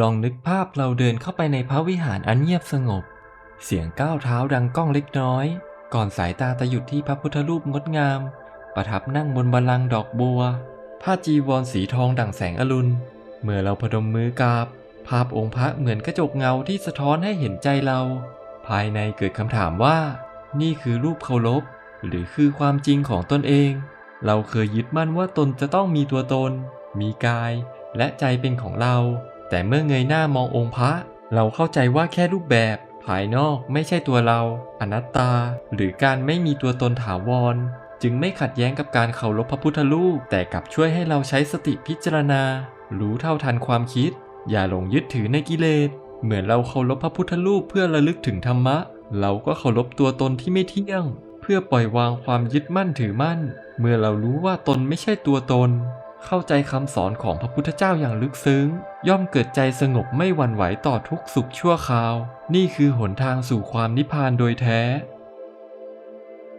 ลองนึกภาพเราเดินเข้าไปในพระวิหารอันเงียบสงบ เสียงก้าวเท้าดังก้องเล็กน้อย ก่อนสายตาจะหยุดที่พระพุทธรูปงดงาม ประทับนั่งบนบัลลังก์ดอกบัว ผ้าจีวรสีทองดั่งแสงอรุณ เมื่อเราพนมมือกราบ ภาพองค์พระเหมือนกระจกเงาที่สะท้อนให้เห็นใจเรา ภายในเกิดคำถามว่า นี่คือรูปเคารพ หรือคือความจริงของตนเอง เราเคยยึดมั่นว่าตนจะต้องมีตัวตน มีกาย และใจเป็นของเรา แต่เมื่อเงยหน้ามององค์พระ เราเข้าใจว่าแค่รูปแบบ ภายนอกไม่ใช่ตัวเรา อนัตตา หรือการไม่มีตัวตนถาวร จึงไม่ขัดแย้งกับการเคารพพระพุทธรูป แต่กลับช่วยให้เราใช้สติพิจารณา รู้เท่าทันความคิด อย่าหลงยึดถือในกิเลส เหมือนเราเคารพพระพุทธรูปเพื่อระลึกถึงธรรมะ เราก็เคารพตัวตนที่ไม่เที่ยง เพื่อปล่อยวางความยึดมั่นถือมั่น เมื่อเรารู้ว่าตนไม่ใช่ตัวตน เข้าใจคำสอนของพระพุทธเจ้าอย่างลึกซึ้ง ย่อมเกิดใจสงบไม่หวั่นไหวต่อทุกสุขชั่วคราว นี่คือหนทางสู่ความนิพพานโดยแท้